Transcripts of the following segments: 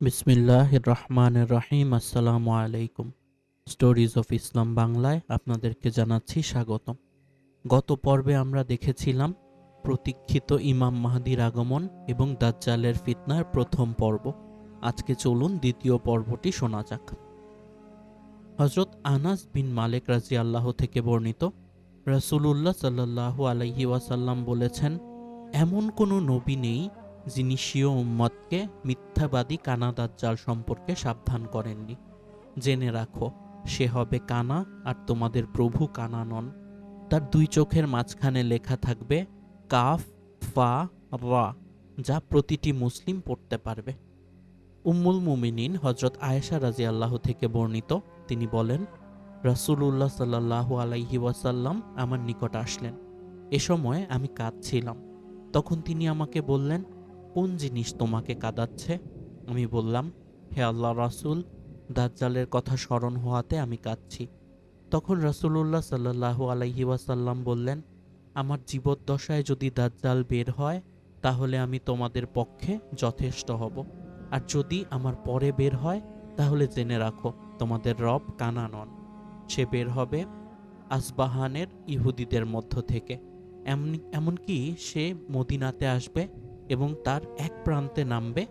বিসমিল্লাহ রহমান রহিম আসসালামু আলাইকুম স্টোরিজ অফ ইসলাম বাংলায় আপনাদেরকে জানাচ্ছি স্বাগতম। গত পর্বে আমরা দেখেছিলাম প্রতীক্ষিত ইমাম মাহাদির আগমন এবং দাজ্জালের ফিতনার প্রথম পর্ব। আজকে চলুন দ্বিতীয় পর্বটি শোনা যাক। হজরত আনাস বিন মালিক রাজি আল্লাহ থেকে বর্ণিত, রাসূলুল্লাহ সাল্লাল্লাহু আলাইহি ওয়াসাল্লাম বলেছেন, এমন কোনো নবী নেই যিনি স্বীয় উম্মতকে মিথ্যাবাদী কানা দাজ্জাল সম্পর্কে সাবধান করেননি। জেনে রাখো, সে হবে কানা আর তোমাদের প্রভু কানা নন তার দুই চোখের মাঝখানে লেখা থাকবে, কাফ, ফা, রা, যা প্রতিটি মুসলিম পড়তে পারবে। উম্মুল মুমিনিন হজরত আয়েশা রাজি আল্লাহ থেকে বর্ণিত, তিনি বলেন, রাসূলুল্লাহ সাল্লাল্লাহু আলাইহি ওয়াসাল্লাম আমার নিকট আসলেন। এ সময় আমি কাঁদছিলাম। তখন তিনি আমাকে বললেন কোন জিনিস তোমাকে কাঁদাচ্ছে? আমি বললাম, হে আল্লাহ রাসূল, দাজ্জালের কথা স্মরণ হওয়াতে আমি কাঁদছি। তখন রাসূলুল্লাহ সাল্লাল্লাহু আলাইহি ওয়াসাল্লাম বললেন, আমার জীবদ্দশায় যদি দাজ্জাল বের হয়, তাহলে আমি তোমাদের পক্ষে যথেষ্ট হব। আর যদি আমার পরে বের হয়, তাহলে জেনে রাখো, তোমাদের রব কানা নন সে বের হবে আসবাহানের ইহুদিদের মধ্য থেকে। এমন, এমনকি সে মদিনাতে আসবে এবং তার এক প্রান্তে নামবে,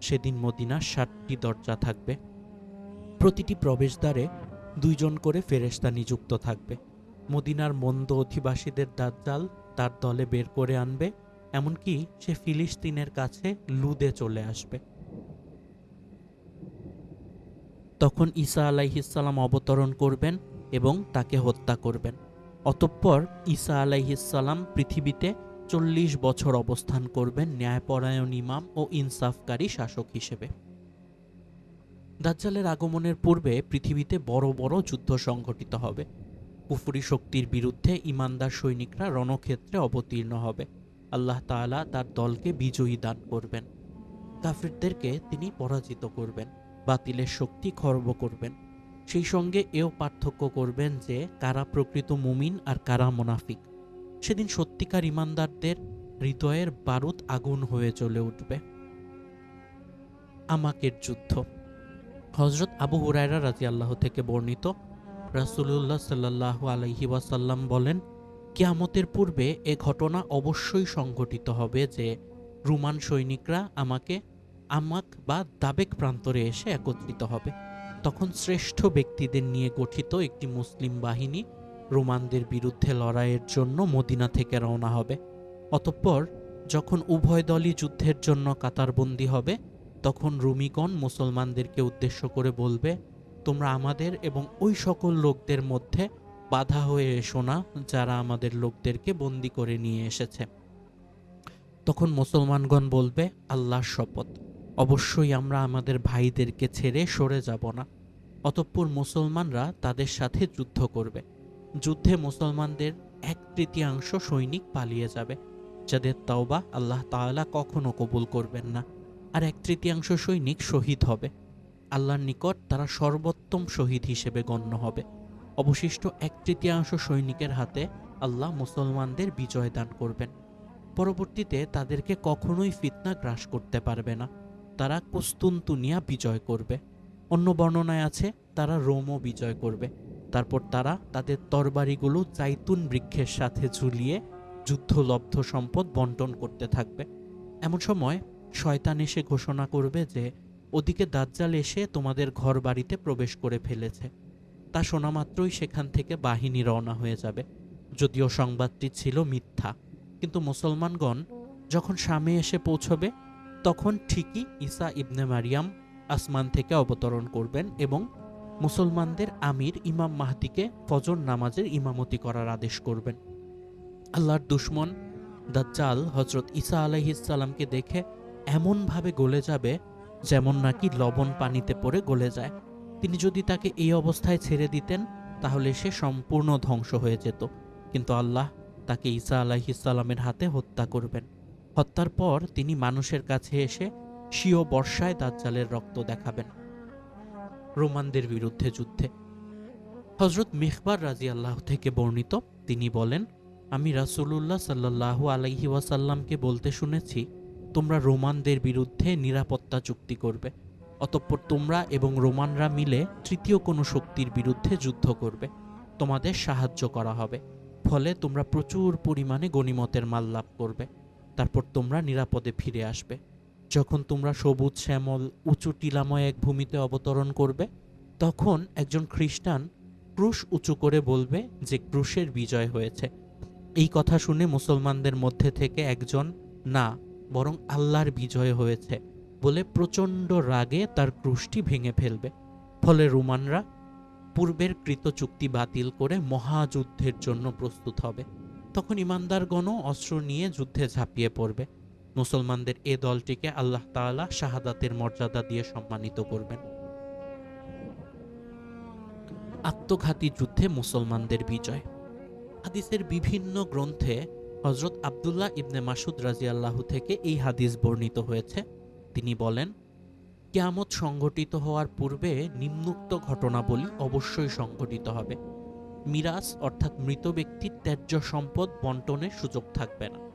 সেদিন মদিনার ষাটটি দরজা থাকবে। প্রতিটি প্রবেশদ্বারে দুইজন করে ফেরেশতা নিযুক্ত থাকবে। মদিনার মন্দ অধিবাসীদের দাজ্জাল তার দলে বের করে আনবে, এমনকি সে ফিলিস্তিনের কাছে লুদে চলে আসবে। তখন ঈসা আলাইহিসাল্লাম অবতরণ করবেন এবং তাকে হত্যা করবেন। অতঃপর ঈসা আলাইহিসাল্লাম পৃথিবীতে চল্লিশ বছর অবস্থান করবেন ন্যায়পরায়ণ ইমাম ও ইনসাফকারী শাসক হিসেবে। দাজ্জালের আগমনের পূর্বে পৃথিবীতে বড় বড় যুদ্ধ সংঘটিত হবে। কুফুরি শক্তির বিরুদ্ধে ইমানদার সৈনিকরা রণক্ষেত্রে অবতীর্ণ হবে। আল্লাহ তাআলা তার দলকে বিজয়ী দান করবেন। কাফিরদেরকে তিনি পরাজিত করবেন, বাতিলের শক্তি খর্ব করবেন। সেই সঙ্গে এও পার্থক্য করবেন যে, কারা প্রকৃত মুমিন আর কারা মোনাফিক। সেদিন সত্যিকার ইমানদারদের হৃদয়ের বারুদ আগুন হয়ে চলে উঠবে। আমাকের যুদ্ধ। হজরত আবু হুরায়রা রাজি আল্লাহ থেকে বর্ণিত, রাসূলুল্লাহ সাল্লাহ আলহি ওয়াসাল্লাম বলেন, কিয়ামতের পূর্বে এ ঘটনা অবশ্যই সংঘটিত হবে যে রুমান সৈনিকরা আমাকে আমাক বা দাবেক প্রান্তরে এসে একত্রিত হবে। তখন শ্রেষ্ঠ ব্যক্তিদের নিয়ে গঠিত একটি মুসলিম বাহিনী রোমানদের বিরুদ্ধে লড়াইয়ের জন্য মদিনা থেকে রওনা হবে। অতঃপর যখন উভয় দলই যুদ্ধের জন্য কাতারবন্দি হবে, তখন রুমিগণ মুসলমানদেরকে উদ্দেশ্য করে বলবে, তোমরা আমাদের এবং ওই সকল লোকদের মধ্যে বাধা হয়ে এসো না, যারা আমাদের লোকদেরকে বন্দি করে নিয়ে এসেছে। তখন মুসলমানগণ বলবে, আল্লাহর শপথ, অবশ্যই আমরা আমাদের ভাইদেরকে ছেড়ে সরে যাব না। অতঃপর মুসলমানরা তাদের সাথে যুদ্ধ করবে। যুদ্ধে মুসলমানদের এক তৃতীয়াংশ সৈনিক পালিয়ে যাবে, যাদের তাওবা আল্লাহ তাআলা কখনো কবুল করবেন না। আর এক তৃতীয়াংশ সৈনিক শহীদ হবে। আল্লাহর নিকট তারা সর্বোত্তম শহীদ হিসেবে গণ্য হবে। অবশিষ্ট এক তৃতীয়াংশ সৈনিকের হাতে আল্লাহ মুসলমানদের বিজয় দান করবেন। পরবর্তীতে তাদেরকে কখনোই ফিতনা গ্রাস করতে পারবে না। তারা কুস্তুনতুনিয়া বিজয় করবে। অন্য বর্ণনায় আছে, তারা রোমও বিজয় করবে। তারপর তারা তাদের তরবারিগুলো জাইতুন বৃক্ষের সাথে ঝুলিয়ে যুদ্ধলব্ধ সম্পদ বন্টন করতে থাকবে। এমন সময় শয়তান এসে ঘোষণা করবে যে, ওদিকে দাজ্জাল এসে তোমাদের ঘর বাড়িতে প্রবেশ করে ফেলেছে। তা শোনা মাত্রই সেখান থেকে বাহিনী রওনা হয়ে যাবে। যদিও সংবাদটি ছিল মিথ্যা, কিন্তু মুসলমানগণ যখন স্বামী এসে পৌঁছবে, তখন ঠিকই ঈসা ইবনে মারিয়াম আসমান থেকে অবতরণ করবেন এবং মুসলমানদের আমির ইমাম মাহদিকে ফজর নামাজের ইমামতি করার আদেশ করবেন। আল্লাহর দুশ্মন দাজ্জাল হজরত ঈসা আলাইহিসাল্লামকে দেখে এমনভাবে গলে যাবে যেমন নাকি লবণ পানিতে পড়ে গলে যায়। তিনি যদি তাকে এই অবস্থায় ছেড়ে দিতেন, তাহলে সে সম্পূর্ণ ধ্বংস হয়ে যেত। কিন্তু আল্লাহ তাকে ঈসা আলাইহিসাল্লামের হাতে হত্যা করবেন। হত্যার পর তিনি মানুষের কাছে এসে স্বীয় বর্ষায় দাজ্জালের রক্ত দেখাবেন। রোমানদের বিরুদ্ধে যুদ্ধে। হজরত মেহবার রাজি আল্লাহ থেকে বর্ণিত, তিনি বলেন, আমি রাসূলুল্লাহ সাল্লাল্লাহু আলাইহি ওয়াসাল্লামকে বলতে শুনেছি, তোমরা রোমানদের বিরুদ্ধে নিরাপত্তা চুক্তি করবে, অতঃপর তোমরা এবং রোমানরা মিলে তৃতীয় কোনো শক্তির বিরুদ্ধে যুদ্ধ করবে, তোমাদের সাহায্য করা হবে, ফলে তোমরা প্রচুর পরিমাণে গণিমতের মাল লাভ করবে, তারপর তোমরা নিরাপদে ফিরে আসবে। যখন তোমরা সবুজ শ্যামল, উঁচু টিলাময় এক ভূমিতে অবতরণ করবে, তখন একজন খ্রিস্টান ক্রুশ উঁচু করে বলবে যে ক্রুশের বিজয় হয়েছে। এই কথা শুনে মুসলমানদের মধ্যে থেকে একজন, না, বরং আল্লাহর বিজয় হয়েছে বলে প্রচণ্ড রাগে তার ক্রুশটি ভেঙে ফেলবে। ফলে রোমানরা পূর্বের কৃত চুক্তি বাতিল করে মহাযুদ্ধের জন্য প্রস্তুত হবে। তখন ইমানদারগণও অস্ত্র নিয়ে যুদ্ধে ঝাঁপিয়ে পড়বে। মুসলমানদের এ দলটিকে আল্লাহ তাআলা শাহাদাতের মর্যাদা দিয়ে সম্মানিত করবেন। আত্মঘাতী যুদ্ধে মুসলমানদের বিজয়। হাদিসের বিভিন্ন গ্রন্থে হজরত আবদুল্লাহ ইবনে মাসুদ রাজিয়াল্লাহু থেকে এই হাদিস বর্ণিত হয়েছে। তিনি বলেন, কেয়ামত সংঘটিত হওয়ার পূর্বে নিম্নোক্ত ঘটনাবলী অবশ্যই সংঘটিত হবে। মিরাস অর্থাৎ মৃত ব্যক্তির ত্যায্য সম্পদ বন্টনের সুযোগ থাকবে না।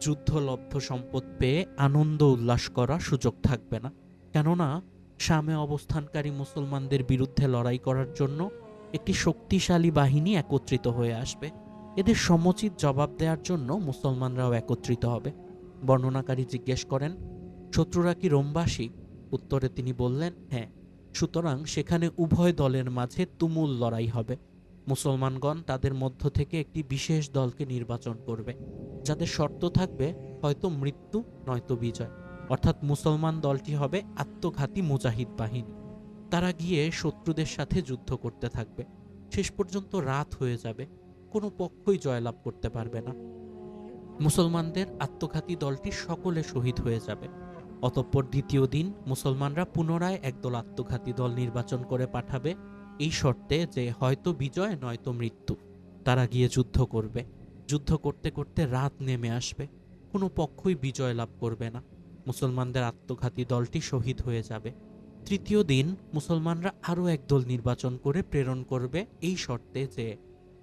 যুদ্ধলব্ধ সম্পদ পেয়ে আনন্দ উল্লাস করার সুযোগ থাকবে না। কেননা, শামে অবস্থানকারী মুসলমানদের বিরুদ্ধে লড়াই করার জন্য একটি শক্তিশালী বাহিনী একত্রিত হয়ে আসবে। এদের সমুচিত জবাব দেওয়ার জন্য মুসলমানরাও একত্রিত হবে। বর্ণনাকারী জিজ্ঞেস করেন, শত্রুরা কি রোমবাসী? উত্তরে তিনি বললেন হ্যাঁ সুতরাং সেখানে উভয় দলের মাঝে তুমুল লড়াই হবে। মুসলমানগণ তাদের মধ্য থেকে একটি বিশেষ দলকে নির্বাচন করবে, যাদের শর্ত থাকবে হয়তো মৃত্যু, নয়তো বিজয়। অর্থাৎ মুসলমান দলটি হবে আত্মঘাতী মুজাহিদ বাহিনী। তারা গিয়ে শত্রুদের সাথে যুদ্ধ করতে থাকবে। শেষ পর্যন্ত রাত হয়ে যাবে, কোনো পক্ষই জয়লাভ করতে পারবে না। মুসলমানদের আত্মঘাতী দলটি সকলে শহীদ হয়ে যাবে। অতঃপর দ্বিতীয় দিন মুসলমানরা পুনরায় একদল আত্মঘাতী দল নির্বাচন করে পাঠাবে এই শর্তে যে হয়তো বিজয়, নয়তো মৃত্যু। তারা গিয়ে যুদ্ধ করবে। যুদ্ধ করতে করতে রাত নেমে আসবে। কোনো পক্ষই বিজয় লাভ করবে না। মুসলমানদের আত্মঘাতী দলটি শহীদ হয়ে যাবে। তৃতীয় দিন মুসলমানরা আরও একদল নির্বাচন করে প্রেরণ করবে এই শর্তে যে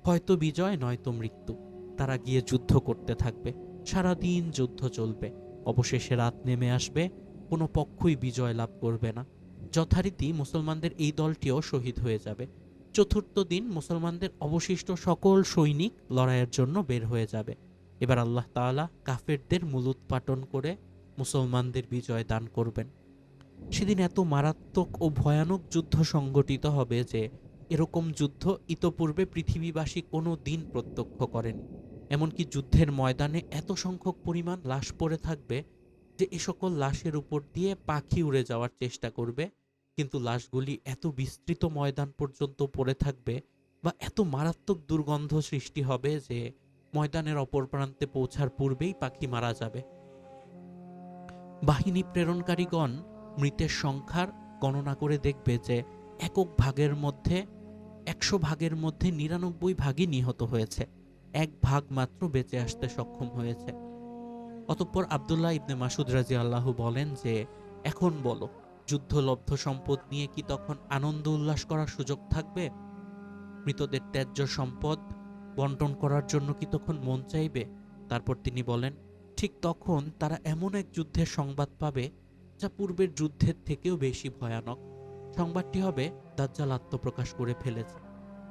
হয়তো বিজয়, নয়তো মৃত্যু। তারা গিয়ে যুদ্ধ করতে থাকবে। সারাদিন যুদ্ধ চলবে। অবশেষে রাত নেমে আসবে। কোনো পক্ষই বিজয় লাভ করবে না। যথারীতি মুসলমানদের এই দলটিও শহীদ হয়ে যাবে। চতুর্থ দিন মুসলমানদের অবশিষ্ট সকল সৈনিক লড়াইয়ের জন্য বের হয়ে যাবে। এবার আল্লাহ তাআলা কাফেরদের মূলোৎপাটন করে মুসলমানদের বিজয় দান করবেন। সেদিন এত মারাত্মক ও ভয়ানক যুদ্ধ সংগঠিত হবে যে এরকম যুদ্ধ ইতপূর্বে পৃথিবীবাসী কোনো দিন প্রত্যক্ষ করেন। এমনকি যুদ্ধের ময়দানে এত সংখ্যক পরিমাণ লাশ পড়ে থাকবে যে এ সকল লাশের উপর দিয়ে পাখি উড়ে যাওয়ার চেষ্টা করবে কিন্তু লাশগুলি এত বিস্তৃত ময়দান পর্যন্ত পড়ে থাকবে বা এত মারাত্মক দুর্গন্ধ সৃষ্টি হবে যে ময়দানের অপর প্রান্তে পৌঁছার পূর্বেই পাখি মারা যাবে। বাহিনী প্রেরণকারীগণ মৃতের সংখ্যার গণনা করে দেখবে যে একক ভাগের মধ্যে, একশো ভাগের মধ্যে নিরানব্বই ভাগই নিহত হয়েছে। এক ভাগ মাত্র বেঁচে আসতে সক্ষম হয়েছে। অতঃপর আবদুল্লাহ ইবনে মাসুদ রাজি আল্লাহ বলেন যে, এখন বলো যুদ্ধলব্ধ সম্পদ নিয়ে কি তখন আনন্দ উল্লাস করার সুযোগ থাকবে? মৃতদের ত্যায্য সম্পদ বন্টন করার জন্য কি তখন মন চাইবে? তারপর তিনি বলেন, ঠিক তখন তারা এমন এক যুদ্ধের সংবাদ পাবে যা পূর্বের যুদ্ধের থেকেও বেশি ভয়ানক। সংবাদটি হবে দাজ্জাল আত্মপ্রকাশ করে ফেলেছে।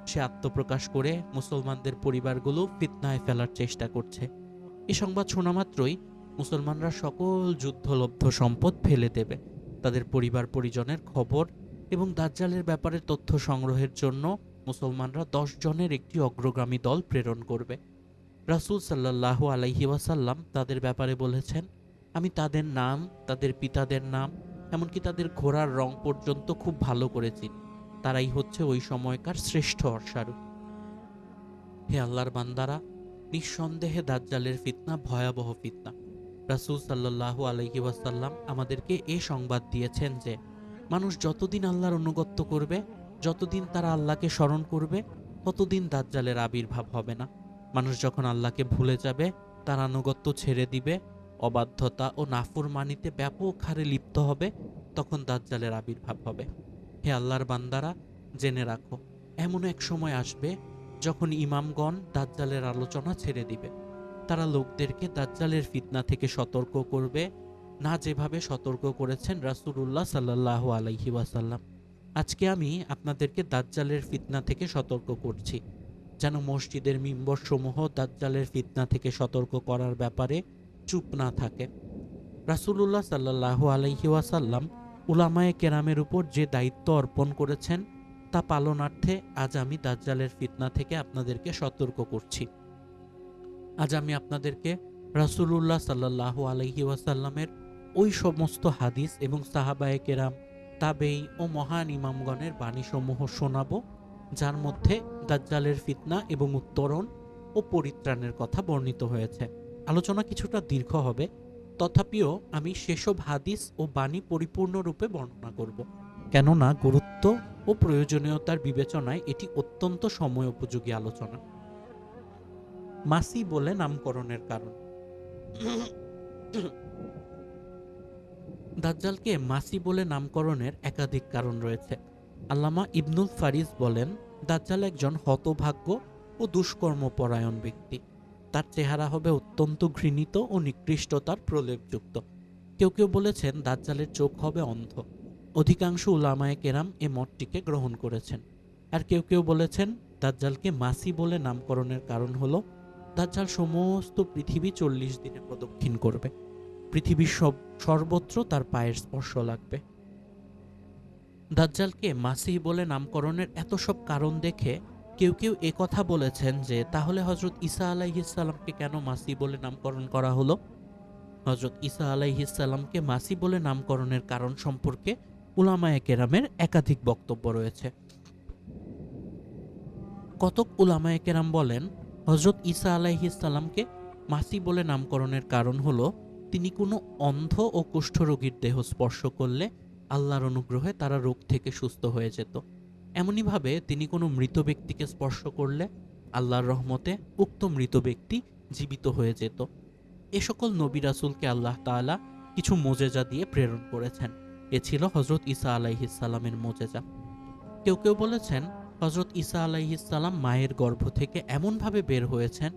সে আত্মপ্রকাশ করে মুসলমানদের পরিবারগুলো ফিতনায় ফেলার চেষ্টা করছে। এ সংবাদ শোনা মাত্রই মুসলমানরা সকল যুদ্ধলব্ধ সম্পদ ফেলে দেবে। তাদের পরিবার পরিজনের খবর এবং দাজ্জালের ব্যাপারে তথ্য সংগ্রহের জন্য মুসলমানরা দশ জনের একটি অগ্রগামী দল প্রেরণ করবে। রাসূল সাল্লাহ আলাইহি ওয়াসাল্লাম তাদের ব্যাপারে বলেছেন, আমি তাদের নাম, তাদের পিতাদের নাম, এমনকি তাদের ঘোড়ার রং পর্যন্ত খুব ভালো করে চিনি। তারাই হচ্ছে ওই সময়কার শ্রেষ্ঠ অশ্বারু হে আল্লাহর বান্দারা, নিঃসন্দেহে দাজ্জালের ফিতনা ভয়াবহ ফিতনা। রাসূল সাল্লাল্লাহু আলাইহি ওয়াসাল্লাম আমাদেরকে এ সংবাদ দিয়েছেন যে, মানুষ যতদিন আল্লাহর অনুগত্য করবে, যতদিন তারা আল্লাহকে স্মরণ করবে, ততদিন দাজ্জালের আবির্ভাব হবে না। মানুষ যখন আল্লাহকে ভুলে যাবে, তার আনুগত্য ছেড়ে দিবে, অবাধ্যতা ও নাফরমানিতে ব্যাপক হারে লিপ্ত হবে, তখন দাজ্জালের আবির্ভাব হবে। হে আল্লাহর বান্দারা, জেনে রাখো, এমন এক সময় আসবে যখন ইমামগণ দাজ্জালের আলোচনা ছেড়ে দিবে। তারা লোকদেরকে দাজ্জালের ফিতনা থেকে সতর্ক করবে, না যেভাবে সতর্ক করেছেন রাসূলুল্লাহ সাল্লাহ আলাইহি ওয়াসাল্লাম। আজকে আমি আপনাদেরকে দাজ্জালের ফিতনা থেকে সতর্ক করছি। যেন মসজিদের মিম্বর সমূহ দাজ্জালের ফিতনা থেকে সতর্ক করার ব্যাপারে চুপ না থাকে। রাসূলুল্লাহ সাল্লাহ আলাইহি ওয়াসাল্লাম উলামায়ে কেরামের উপর যে দায়িত্ব অর্পণ করেছেন, তা পালনার্থে আজ আমি দাজ্জালের ফিতনা থেকে আপনাদেরকে সতর্ক করছি। আজ আমি আপনাদেরকে রাসূলুল্লাহ সাল্লাহ আলাইহি ওয়াসাল্লামের ওই সমস্ত হাদিস এবং সাহাবায়ে কেরাম তাবেই ও মহান ইমামগণের বাণীসমূহ শোনাবো, যার মধ্যে দাজ্জালের ফিতনা এবং উত্তরণ ও পরিত্রাণের কথা বর্ণিত হয়েছে। আলোচনা কিছুটা দীর্ঘ হবে, তথাপিও আমি সেসব হাদিস ও বাণী পরিপূর্ণরূপে বর্ণনা করব। কেননা গুরুত্ব ও প্রয়োজনীয়তার বিবেচনায় এটি অত্যন্ত সময় উপযোগী আলোচনা। মাসি বলে নামকরণের কারণ। দাজ্জালকে মাসি বলে নামকরণের একাধিক কারণ রয়েছে। আল্লামা ইবনুল ফারিজ বলেন, দাজ্জাল একজন হতভাগ্য ও দুষ্কর্মপরায়ণ ব্যক্তি। তার চেহারা হবে অত্যন্ত ঘৃণিত ও নিকৃষ্টতার প্রলেপযুক্ত। কেউ কেউ বলেছেন, দাজ্জালের চোখ হবে অন্ধ। অধিকাংশ উলামায়ে কেরাম এ মতটিকে গ্রহণ করেছেন। আর কেউ কেউ বলেছেন, দাজ্জালকে মাসি বলে নামকরণের কারণ হলো দাজ্জাল সমস্ত পৃথিবী চল্লিশ দিনে প্রদক্ষিণ করবে। পৃথিবীর সব সর্বত্র তার পায়ের স্পর্শ লাগবে। দাজ্জালকে মাসিহ বলে নামকরণের এত সব কারণ দেখে কেউ কেউ কথা বলেছেন যে, তাহলে হজরত ঈসা আলাইহিসাল্লামকে কেন মাসি বলে নামকরণ করা হলো? হজরত ঈসা আলাইহিসাল্লামকে মাসি বলে নামকরণের কারণ সম্পর্কে উলামায়ে কেরামের একাধিক বক্তব্য রয়েছে। কতক উলামায়ে কেরাম বলেন হজরত ঈসা আলাইহিসাল্লামকে মাসি বলে নামকরণের কারণ হলো, তিনি কোনো অন্ধ ও কুষ্ঠরোগীর দেহ স্পর্শ করলে আল্লাহর অনুগ্রহে তারা রোগ থেকে সুস্থ হয়ে যেত। এমনইভাবে তিনি কোনো মৃত ব্যক্তিকে স্পর্শ করলে আল্লাহর রহমতে উক্ত মৃত ব্যক্তি জীবিত হয়ে যেত। এ সকল নবী রাসুলকে আল্লাহ তাআলা কিছু মোজেজা দিয়ে প্রেরণ করেছেন। এ ছিল হজরত ঈসা আলাইহিসাল্লামের মোজেজা। কেউ কেউ বলেছেন হজরত ঈসা আলাইহিসাল্লাম মায়ের গর্ভ থেকে এমনভাবে বের হয়েছেন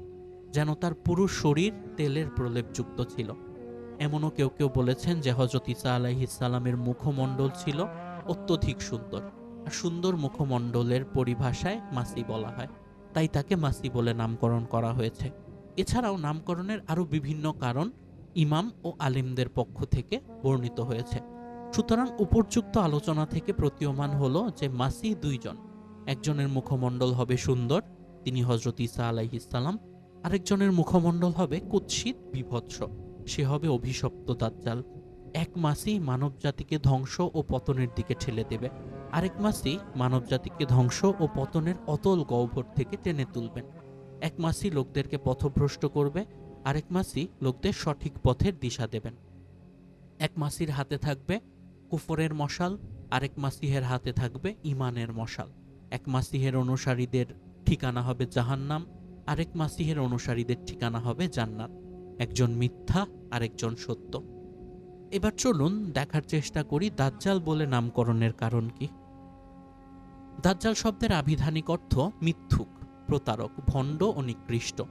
যেন তার পুরো শরীর তেলের প্রলেপযুক্ত ছিল। এমনও কেউ কেউ বলেছেন যে হজরত ঈসা আলাইহিসাল্লামের মুখমণ্ডল ছিল অত্যধিক সুন্দর। আর সুন্দর মুখমণ্ডলের পরিভাষায় মাসি বলা হয়। তাই তাকে মাসি বলে নামকরণ করা হয়েছে। এছাড়াও নামকরণের আরও বিভিন্ন কারণ ইমাম ও আলিমদের পক্ষ থেকে বর্ণিত হয়েছে। সুতরাং উপর্যুক্ত আলোচনা থেকে প্রতীয়মান হলো যে মাসি দুইজন। একজনের মুখমণ্ডল হবে সুন্দর, তিনি হজরত ঈসা আলাইহিসাল্লাম আরেকজনের মুখমণ্ডল হবে কুৎসিত, বিভৎস, সে হবে অভিশপ্ত দাজ্জাল। এক মাসই মানব জাতিকে ধ্বংস ও পতনের দিকে ঠেলে দেবে। আরেক মাসই মানব জাতিকে ধ্বংস ও পতনের অতল গহ্বর থেকে টেনে তুলবেন। এক মাসই লোকদেরকে পথভ্রষ্ট করবে, আরেক মাসি লোকদের সঠিক পথের দিশা দেবেন। এক মাসির হাতে থাকবে কুফরের মশাল, আরেক মাসিহের হাতে থাকবে ইমানের মশাল। এক মাসিহের অনুসারীদের ঠিকানা হবে জাহান্নাম, আরেক মাসিহের অনুসারীদের ঠিকানা হবে জান্নাত। একজন মিথ্যা, আরেকজন সত্য। এবার চলুন দেখার চেষ্টা করি দাজ্জাল বলে নামকরণের কারণ কি। দাজ্জাল শব্দের আবিধানিক অর্থ মিথ্যুক, প্রতারক, ভণ্ড ও নিকৃষ্ট।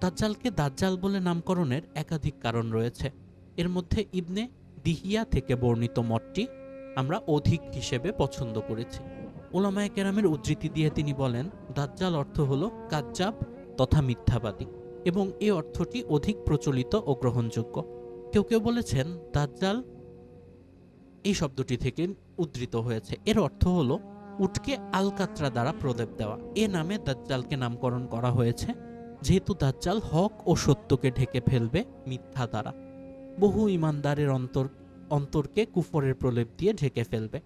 দাজ্জালকে দাজ্জাল বলে নামকরণের একাধিক কারণ রয়েছে। এর মধ্যে ইবনে দিহিয়া থেকে বর্ণিত মতটি আমরা অধিক হিসেবে পছন্দ করেছি। ওলামায়ে কেরামের উদ্ধৃতি দিয়ে তিনি বলেন, দাজ্জাল অর্থ হল কাজ্জাব তথা মিথ্যাবাদী এবং এই অর্থটি অধিক প্রচলিত ও গ্রহণযোগ্য। কেউ কেউ বলেছেন, দাজ্জাল এই শব্দটি থেকে উদ্ধৃত হয়েছে। এর অর্থ হল উটকে আলকাত্রা দ্বারা প্রলেপ দেওয়া। এ নামে দাজ্জালকে নামকরণ করা হয়েছে। যেহেতু দাজ্জাল হক ও সত্যকে ঢেকে ফেলবে মিথ্যা দ্বারা, বহু ইমানদারের অন্তর, অন্তরকে কুফরের প্রলেপ দিয়ে ঢেকে ফেলবে।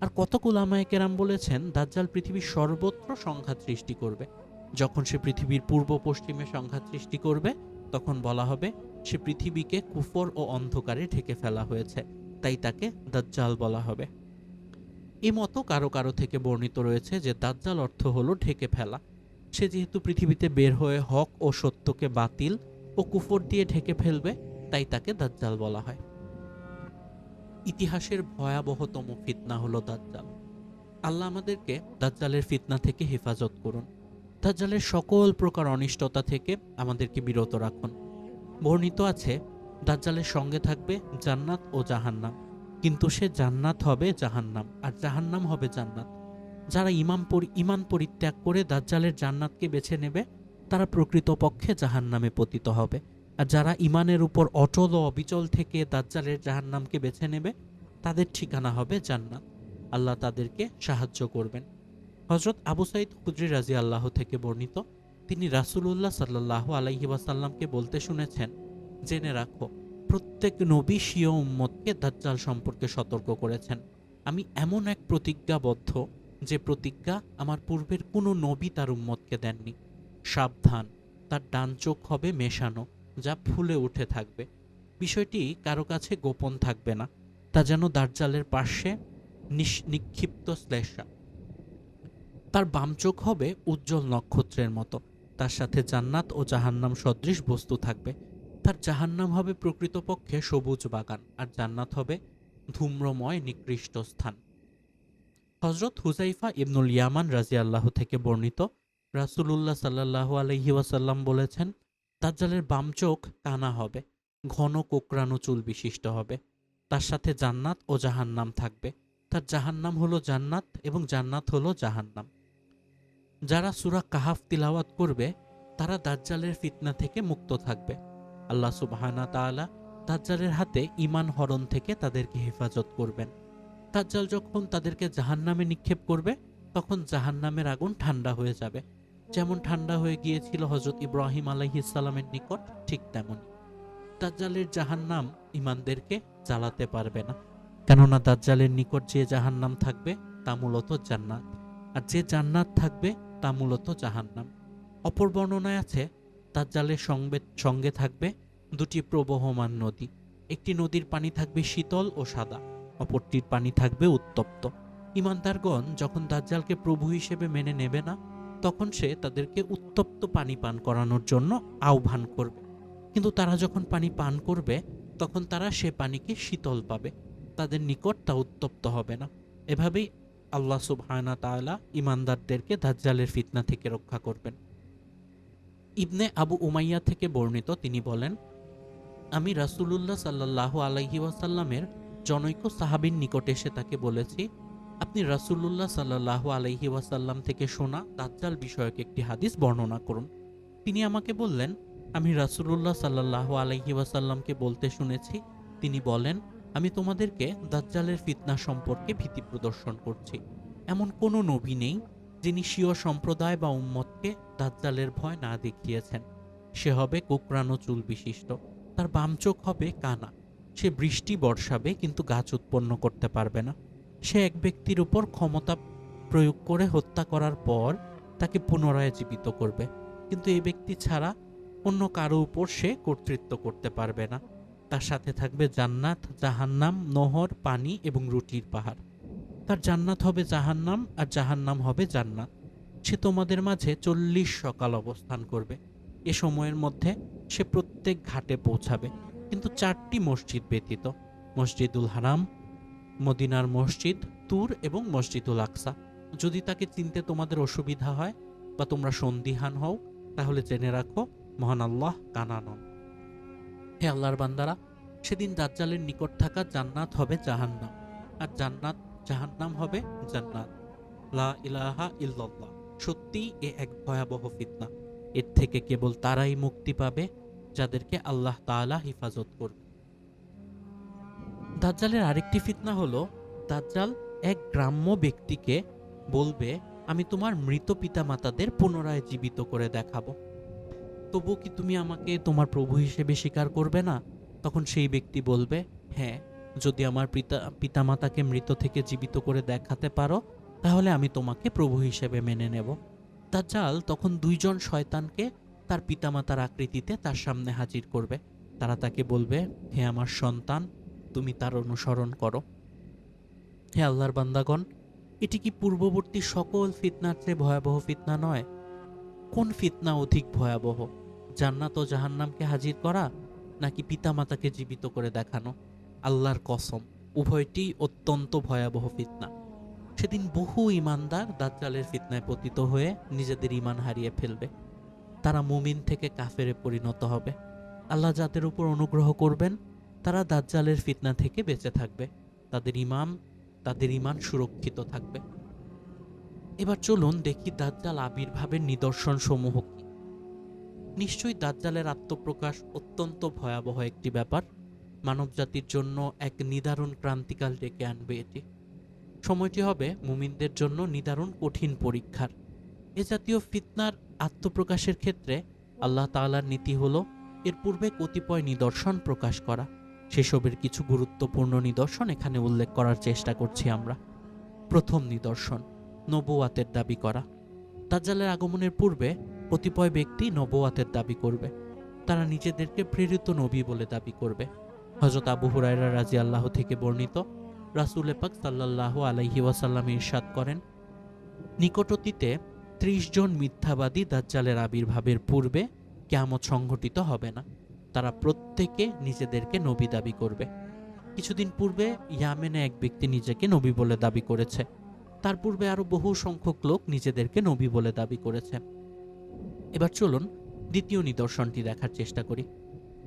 আর কত কুলামায় কেরাম বলেছেন, দাজ্জাল পৃথিবীর সর্বত্র সংঘাত সৃষ্টি করবে। যখন সে পৃথিবীর পূর্ব পশ্চিমে সংঘাত সৃষ্টি করবে, তখন বলা হবে, সে পৃথিবীকে কুফর ও অন্ধকারে ঢেকে ফেলা হয়েছে। তাই তাকে দাজ্জাল বলা হবে। এ মতো কারও কারও থেকে বর্ণিত রয়েছে যে, দাজ্জাল অর্থ হলো ঢেকে ফেলা। সে যেহেতু পৃথিবীতে বের হয়ে হক ও সত্যকে বাতিল ও কুফর দিয়ে ঢেকে ফেলবে, তাই তাকে দাজ্জাল বলা হয়। ইতিহাসের ভয়াবহতম ফিতনা হলো দাজ্জাল। আল্লাহ আমাদেরকে দাজ্জালের ফিতনা থেকে হেফাজত করুন। দাজ্জালের সকল প্রকার অনিষ্টতা থেকে আমাদেরকে বিরত রাখুন। বর্ণিত আছে, দাজ্জালের সঙ্গে থাকবে জান্নাত ও জাহান্নাম। কিন্তু সে জান্নাত হবে জাহান্নাম আর জাহান্নাম হবে জান্নাত। যারা ইমাম ইমান পরিত্যাগ করে দাজ্জালের জান্নাতকে বেছে নেবে, তারা প্রকৃতপক্ষে জাহান্নামে পতিত হবে। আর যারা ইমানের উপর অটল ও অবিচল থেকে দাজ্জালের জাহান্নামকে বেছে নেবে, তাদের ঠিকানা হবে জান্নাত। আল্লাহ তাদেরকে সাহায্য করবেন। হজরত আবু সাইদ খুদ্রি রাজি আল্লাহ থেকে বর্ণিত, তিনি রাসূলুল্লাহ সাল্লাহ আলাইহি ওয়াসাল্লামকে বলতে শুনেছেন, জেনে রাখো, প্রত্যেক নবী স্বীয় উম্মতকে দাজ্জাল সম্পর্কে সতর্ক করেছেন। আমি এমন এক প্রতিজ্ঞাবদ্ধ যে প্রতিজ্ঞা আমার পূর্বের কোনো নবী তার উম্মতকে দেননি। সাবধান, তার ডান চোখ হবে মেশানো যা ফুলে উঠে থাকবে। বিষয়টি কারও কাছে গোপন থাকবে না। তা যেন দাজ্জালের পার্শ্বে নিক্ষিপ্ত শ্লেষা। তার বাম চোখ হবে উজ্জ্বল নক্ষত্রের মতো। তার সাথে জান্নাত ও জাহান্নাম সদৃশ বস্তু থাকবে। তার জাহান্নাম হবে প্রকৃতপক্ষে সবুজ বাগান আর জান্নাত হবে ধূম্রময় নিকৃষ্ট স্থান। হজরত হুজাইফা ইবনুল ইয়ামান রাজিয়াল্লাহ থেকে বর্ণিত রাসূলুল্লাহ সাল্লাহ আলহি ওয়াসাল্লাম বলেছেন দাজ্জালের বাম চোখ কানা হবে, ঘন কোকড়ানো চুল বিশিষ্ট হবে। তার সাথে জান্নাত ও জাহান্নাম থাকবে। তার জাহান্নাম হলো জান্নাত এবং জান্নাত হলো জাহান্নাম। যারা সুরা কাহাফ তিলাওয়াত করবে, তারা দাজ্জালের ফিতনা থেকে মুক্ত থাকবে। আল্লাহ সুবহানা তাআলা দাজ্জালের হাতে ইমান হরণ থেকে তাদেরকে হেফাজত করবেন। দাজ্জাল যখন তাদেরকে জাহান্নামে নিক্ষেপ করবে, তখন জাহান্নামের আগুন ঠান্ডা হয়ে যাবে। যেমন ঠান্ডা হয়ে গিয়েছিল হজরত ইব্রাহিম আলাইহিসাল্লামের নিকট, ঠিক তেমন। দাজ্জালের জাহান্নাম ইমানদেরকে জ্বালাতে পারবে না। কেননা দাজ্জালের নিকট যে জাহান্নাম থাকবে, তা মূলত জান্নাত। আর যে জান্নাত থাকবে, তা মূলত জাহান্নাম। অপর বর্ণনায় আছে, দাজ্জালের সঙ্গে সঙ্গে থাকবে দুটি প্রবহমান নদী। একটি নদীর পানি থাকবে শীতল ও সাদা, অপরটির পানি থাকবে উত্তপ্ত। ইমানদারগণ যখন দাজ্জালকে প্রভু হিসেবে মেনে নেবে না তখন সে তাদেরকে উত্তপ্ত পানি পান করানোর জন্য আহ্বান করবে। কিন্তু তারা যখন পানি পান করবে, তখন তারা সে পানিকে শীতল পাবে। তাদের নিকট তা উত্তপ্ত হবে না। এভাবেই আল্লাহ সুবহানা তাআলা ইমানদারদেরকে দাজ্জালের ফিতনা থেকে রক্ষা করবেন। ইবনে আবু উমাইয়া থেকে বর্ণিত তিনি বলেন, আমি রাসূলুল্লাহ সাল্লাল্লাহু আলাইহি ওয়াসাল্লামের জনৈক সাহাবীর নিকট এসে তাকে বলেছি আপনি রাসূলুল্লাহ সাল্লাল্লাহু আলাইহি ওয়াসাল্লাম থেকে শোনা দাজ্জাল বিষয়ক একটি হাদিস বর্ণনা করুন। তিনি আমাকে বললেন, আমি রাসূলুল্লাহ সাল্লাল্লাহু আলাইহি ওয়াসাল্লামকে বলতে শুনেছি। তিনি বলেন, আমি তোমাদেরকে দাজ্জালের ফিতনা সম্পর্কে ভীতি প্রদর্শন করছি। এমন কোনো নবী নেই যিনি স্বীয় সম্প্রদায় বা উম্মতকে দাজ্জালের ভয় না দেখিয়েছেন। সে হবে কোকড়ানো চুল বিশিষ্ট। তার বাম চোখ হবে কানা। সে বৃষ্টি বর্ষাবে কিন্তু গাছ উৎপন্ন করতে পারবে না। সে এক ব্যক্তির উপর ক্ষমতা প্রয়োগ করে হত্যা করার পর তাকে পুনরায় জীবিত করবে। কিন্তু এই ব্যক্তি ছাড়া অন্য কারও উপর সে কর্তৃত্ব করতে পারবে না। তার সাথে থাকবে জান্নাত, জাহান্নাম, নহর, পানি এবং রুটির পাহাড়। তার জান্নাত হবে জাহান্নাম আর জাহান্নাম হবে জান্নাত। সে তোমাদের মাঝে চল্লিশ সকাল অবস্থান করবে। এ সময়ের মধ্যে সে প্রত্যেক ঘাটে পৌঁছাবে। কিন্তু চারটি মসজিদ ব্যতীত, মসজিদুল হারাম মদিনার মসজিদ, তুর এবং মসজিদুল আকসা। যদি তাকে চিনতে তোমাদের অসুবিধা হয় বা তোমরা সন্দিহান হও, তাহলে জেনে রাখো, মহান আল্লাহ কানানন। হে আল্লাহর বান্দারা, সেদিন দাজ্জালের নিকট থাকা জান্নাত হবে জাহান্নাম, আর জান্নাত, জাহান্নাম হবে জান্নাত। লা ইলাহা ইল্লাল্লাহ সত্যি এ এক ভয়াবহ ফিতনা। এর থেকে কেবল তারাই মুক্তি পাবে, যাদেরকে আল্লাহ তাআলা হেফাজত করবে দাজ্জালের আরেকটি ফিতনা হলো, দাজ্জাল এক গ্রাম্য ব্যক্তিকে বলবে, আমি তোমার মৃত পিতামাতাদের পুনরায় জীবিত করে দেখাবো। তবু কি তুমি আমাকে তোমার প্রভু হিসেবে স্বীকার করবে না? তখন সেই ব্যক্তি বলবে হ্যাঁ যদি আমার পিতা, পিতামাতাকে মৃত থেকে জীবিত করে দেখাতে পারো, তাহলে আমি তোমাকে প্রভু হিসেবে মেনে নেব। দাজ্জাল তখন দুইজন শয়তানকে তার পিতামাতার আকৃতিতে তার সামনে হাজির করবে। তারা তাকে বলবে, হে আমার সন্তান তুমি তার অনুসরণ করো। হে আল্লাহর বান্দাগণ, এটি কি পূর্ববর্তী সকল ফিতনার চেয়ে ভয়াবহ ফিতনা নয়? কোন ফিতনা অধিক ভয়াবহ, জান্নাত ও জাহান্নামকে হাজির করা, নাকি পিতামাতাকে জীবিত করে দেখানো? আল্লাহর কসম, উভয়টি অত্যন্ত ভয়াবহ ফিতনা। সেদিন বহু ইমানদার দাজ্জালের ফিতনায় পতিত হয়ে নিজেদের ইমান হারিয়ে ফেলবে। তারা মুমিন থেকে কাফেরে পরিণত হবে। আল্লাহ যাদের উপর অনুগ্রহ করবেন তারা দাজ্জালের ফিতনা থেকে বেঁচে থাকবে। তাদের ইমাম, তাদের ইমান সুরক্ষিত থাকবে। এবার চলুন দেখি দাজ্জাল আবির্ভাবের নিদর্শন সমূহ কি। নিশ্চয়ই দাজ্জালের আত্মপ্রকাশ অত্যন্ত ভয়াবহ একটি ব্যাপার। মানবজাতির জন্য এক নিদারুণ ক্রান্তিকাল ডেকে আনবে এটি। সময়টি হবে মুমিনদের জন্য নিদারুণ কঠিন পরীক্ষার। এ জাতীয় ফিতনার আত্মপ্রকাশের ক্ষেত্রে আল্লাহ তালার নীতি হলো, এর পূর্বে কতিপয় নিদর্শন প্রকাশ করা। সেসবের কিছু গুরুত্বপূর্ণ নিদর্শন এখানে উল্লেখ করার চেষ্টা করছি আমরা। প্রথম নিদর্শন নবুয়াতের দাবি করা। দাজ্জালের আগমনের পূর্বে কতিপয় ব্যক্তি নবুয়াতের দাবি করবে। তারা নিজেদেরকে প্রেরিত নবী বলে দাবি করবে। হজরত আবু হুরায়রা রাজি আল্লাহ থেকে বর্ণিত, রাসুল পাক সাল্লাহ আলাইহি ওয়াসাল্লাম ইরশাদ করেন নিকট ত্রিশ জন মিথ্যাবাদী দাজ্জালের আবির্ভাবের পূর্বে কেয়ামত সংঘটিত হবে না। তারা প্রত্যেকে নিজেদেরকে নবী দাবি করবে। কিছুদিন পূর্বে ইয়ামেনে এক ব্যক্তি নিজেকে নবী বলে দাবি করেছে। তার পূর্বে আরও বহু সংখ্যক লোক নিজেদেরকে নবী বলে দাবি করেছে। এবার চলুন দ্বিতীয় নিদর্শনটি দেখার চেষ্টা করি।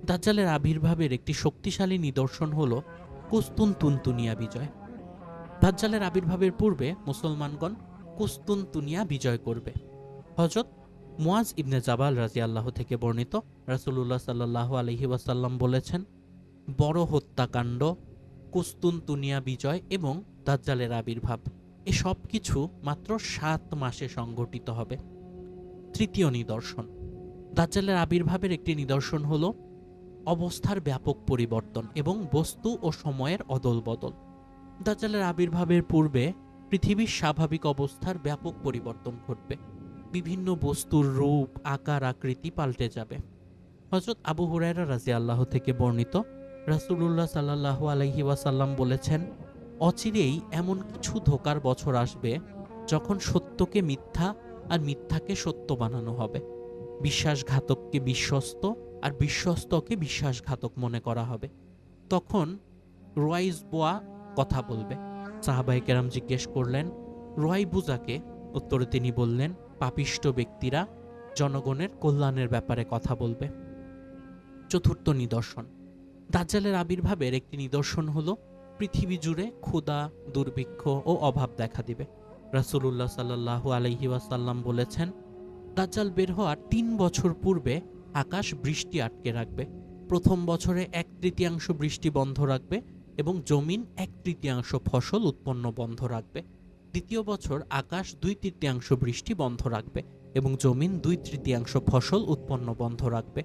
দাজ্জালের আবির্ভাবের একটি শক্তিশালী নিদর্শন হল কুস্তুন তুনতুনিয়া বিজয়। দাজ্জালের আবির্ভাবের পূর্বে মুসলমানগণ কুস্তুন তুনিয়া বিজয় করবে। হজরত মুয়াজ ইবনে জাবাল রাজি আল্লাহ থেকে বর্ণিত রাসুলুল্লাহ সাল্লাহ আলহি ওয়াসাল্লাম বলেছেন, বড় হত্যাকাণ্ড, কুস্তুন তুনিয়া বিজয় এবং দাজ্জালের আবির্ভাব, এ সব কিছু মাত্র সাত মাসে সংঘটিত হবে। তৃতীয় নিদর্শন, দাজ্জালের আবির্ভাবের একটি নিদর্শন হল অবস্থার ব্যাপক পরিবর্তন এবং বস্তু ও সময়ের অদল বদল। দাজ্জালের আবির্ভাবের পূর্বে পৃথিবীর স্বাভাবিক অবস্থার ব্যাপক পরিবর্তন ঘটবে। বিভিন্ন বস্তুর রূপ, আকার, আকৃতি পাল্টে যাবে। হজরত আবু হুরায়রা রাজি আল্লাহ থেকে বর্ণিত রাসুলুল্লাহ সাল্লাহ আলহি ওয়াসাল্লাম বলেছেন, অচিরেই এমন কিছু ধোকার বছর আসবে যখন সত্যকে মিথ্যা আর মিথ্যাকে সত্য বানানো হবে। বিশ্বাসঘাতককে বিশ্বস্ত আর বিশ্বস্তকে বিশ্বাসঘাতক মনে করা হবে। তখন রোয়াইজ বোয়া কথা বলবে। সাহাবাই কেরাম জিজ্ঞেস করলেন রোয়াই বুজাকে উত্তরে তিনি বললেন পাপিষ্ট ব্যক্তিরা জনগণের কল্যাণের ব্যাপারে কথা বলবে। চতুর্থ নিদর্শন। দাজ্জালের আবির্ভাবের একটি নিদর্শন হল, পৃথিবী জুড়ে ক্ষুধা, দুর্ভিক্ষ ও অভাব দেখা দিবে। রাসূলুল্লাহ সাল্লাহ আলহি ওয়াসাল্লাম বলেছেন, দাজ্জাল বের হওয়ার তিন বছর পূর্বে আকাশ বৃষ্টি আটকে রাখবে। প্রথম বছরে এক তৃতীয়াংশ বৃষ্টি বন্ধ রাখবে এবং জমিন এক তৃতীয়াংশ ফসল উৎপন্ন বন্ধ রাখবে। দ্বিতীয় বছর আকাশ দুই তৃতীয়াংশ বৃষ্টি বন্ধ রাখবে এবং জমিন দুই তৃতীয়াংশ ফসল উৎপন্ন বন্ধ রাখবে।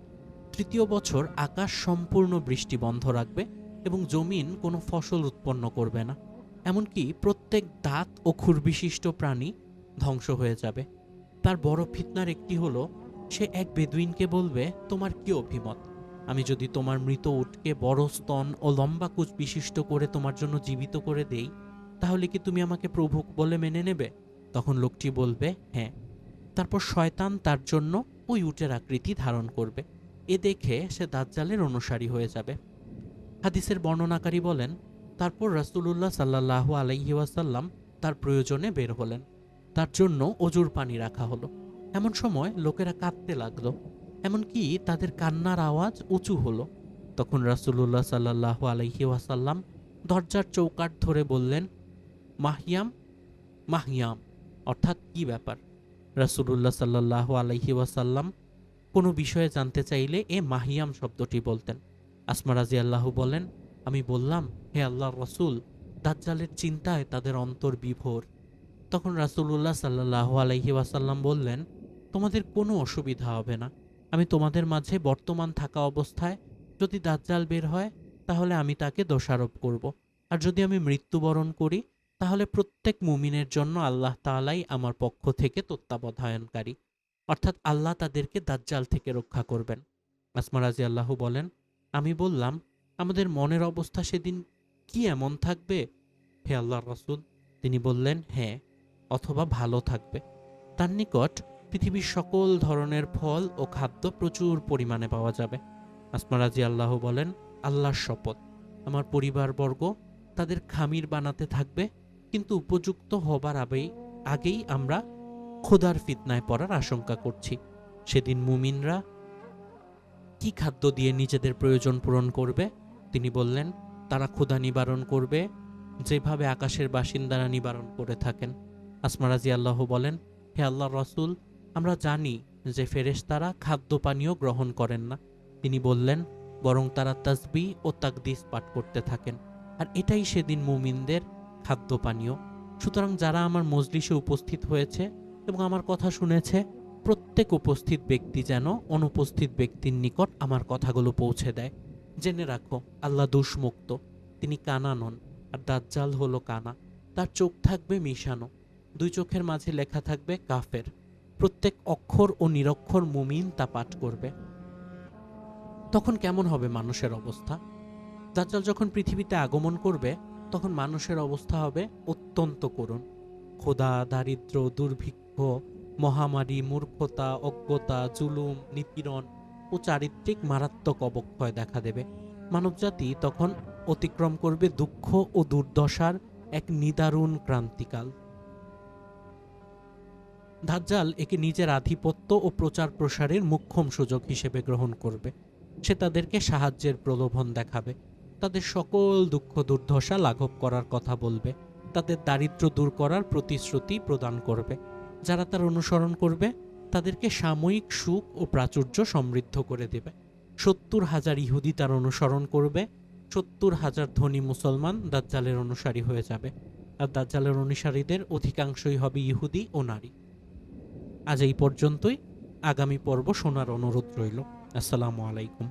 তৃতীয় বছর আকাশ সম্পূর্ণ বৃষ্টি বন্ধ রাখবে এবং জমিন কোনো ফসল উৎপন্ন করবে না। এমনকি প্রত্যেক দাঁত ও খুরবিশিষ্ট প্রাণী ধ্বংস হয়ে যাবে। তার বড় ফিতনার একটি হলো, সে এক বেদুইনকে বলবে, তোমার কি অভিমত? আমি যদি তোমার মৃত উটকে বড় স্তন ও লম্বা কুচ বিশিষ্ট করে তোমার জন্য জীবিত করে দেই তাহলে কি তুমি আমাকে প্রভু বলে মেনে নেবে? তখন লোকটি বলবে হ্যাঁ। তারপর শয়তান তার জন্য ওই উটের আকৃতি ধারণ করবে। এ দেখে সে দাজ্জালের অনুসারী হয়ে যাবে। হাদিসের বর্ণনাকারী বলেন, তারপর রাসূলুল্লাহ সাল্লাহ আলাইহি ওয়াসাল্লাম তার প্রয়োজনে বের হলেন। তার জন্য অজুর পানি রাখা হলো। এমন সময় লোকেরা কাঁদতে লাগল। এমনকি তাদের কান্নার আওয়াজ উঁচু হলো। তখন রাসূলুল্লাহ সাল্লাহ আলাইহি ওয়াসাল্লাম দরজার চৌকাঠ ধরে বললেন মাহিয়াম মাহিয়াম অর্থাৎ কি ব্যাপার? রাসূলুল্লাহ সাল্লাহ আলাইহি ওয়াসাল্লাম কোনো বিষয়ে জানতে চাইলে এ মাহিয়াম শব্দটি বলতেন। আসমা রাজি আল্লাহ বলেন, আমি বললাম, হে আল্লাহ রসুল, দাজ্জালের চিন্তায় তাদের অন্তর বিভোর। তখন রাসূলুল্লাহ সাল্লাহ আলাইহি ওয়াসাল্লাম বললেন, তোমাদের কোনো অসুবিধা হবে না। আমি তোমাদের মাঝে বর্তমান থাকা অবস্থায় যদি দাজ্জাল বের হয়, তাহলে আমি তাকে দোষারোপ করব। আর যদি আমি মৃত্যুবরণ করি তাহলে প্রত্যেক মুমিনের জন্য আল্লাহ তাআলাই আমার পক্ষ থেকে তত্ত্বাবধায়নকারী অর্থাৎ আল্লাহ তাদেরকে দাজ্জাল থেকে রক্ষা করবেন। আসমা রাজি আল্লাহ বলেন, আমি বললাম, আমাদের মনের অবস্থা সেদিন কি এমন থাকবে? হে আল্লাহ রসুল, তিনি বললেন হ্যাঁ অথবা ভালো থাকবে। তার নিকট পৃথিবীর সকল ধরনের ফল ও খাদ্য প্রচুর পরিমাণে পাওয়া যাবে। আসমা রাজি আল্লাহ বলেন, আল্লাহর শপথ। আমার পরিবারবর্গ তাদের খামির বানাতে থাকবে কিন্তু উপযুক্ত হবার আগেই আগেই আমরা খোদার ফিতনায় পড়ার আশঙ্কা করছি। সেদিন মুমিনরা কি খাদ্য দিয়ে নিজেদের প্রয়োজন পূরণ করবে? তিনি বললেন, তারা ক্ষুধা নিবারণ করবে, যেভাবে আকাশের বাসিন্দারা নিবারণ করে থাকেন। আসমারাজি আল্লাহ বলেন, হে আল্লাহ রসুল, আমরা জানি যে ফেরেশতারা খাদ্য পানীয় গ্রহণ করেন না। তিনি বললেন, বরং তারা তাসবি ও তাকদিস পাঠ করতে থাকেন। আর এটাই সেদিন মুমিনদের খাদ্য পানীয় সুতরাং যারা আমার মজলিসে উপস্থিত হয়েছে এবং আমার কথা শুনেছে, প্রত্যেক উপস্থিত ব্যক্তি যেন অনুপস্থিত ব্যক্তির নিকট আমার কথাগুলো পৌঁছে দেয়। জেনে রাখো, আল্লাহ দুষ্মুক্ত। তিনি কানা নন আর দাজ্জাল হলো কানা। তার চোখ থাকবে মিশানো। দুই চোখের মাঝে লেখা থাকবে কাফের। প্রত্যেক অক্ষর ও নিরক্ষর মুমিন তা পাঠ করবে। তখন কেমন হবে মানুষের অবস্থা? দাজ্জাল যখন পৃথিবীতে আগমন করবে তখন মানুষের অবস্থা হবে অত্যন্ত করুণ। ক্ষুধা দারিদ্র, দুর্ভিক্ষ, মহামারী, মূর্খতা, অজ্ঞতা, জুলুম, নিপীড়ন ও চারিত্রিক মারাত্মক অবক্ষয় দেখা দেবে। মানবজাতি তখন অতিক্রম করবে দুঃখ ও দুর্দশার এক নিদারুণ ক্রান্তিকাল। দাজ্জাল একে নিজের আধিপত্য ও প্রচার প্রসারের মুখ্যম সুযোগ হিসেবে গ্রহণ করবে। সে তাদেরকে সাহায্যের প্রলোভন দেখাবে। তাদের সকল দুঃখ দুর্দশা লাঘব করার কথা বলবে, তাদের দারিদ্র দূর করার প্রতিশ্রুতি প্রদান করবে। যারা তার অনুসরণ করবে, তাদেরকে সাময়িক সুখ ও প্রাচুর্য সমৃদ্ধ করে দেবে। সত্তর হাজার ইহুদি তার অনুসরণ করবে, সত্তর হাজার ধনী মুসলমান দাজ্জালের অনুসারী হয়ে যাবে, আর দাজ্জালের অনুসারীদের অধিকাংশই হবে ইহুদি ও নারী। আজ এই পর্যন্তই। আগামী পর্ব শোনার অনুরোধ রইল। আসসালামু আলাইকুম।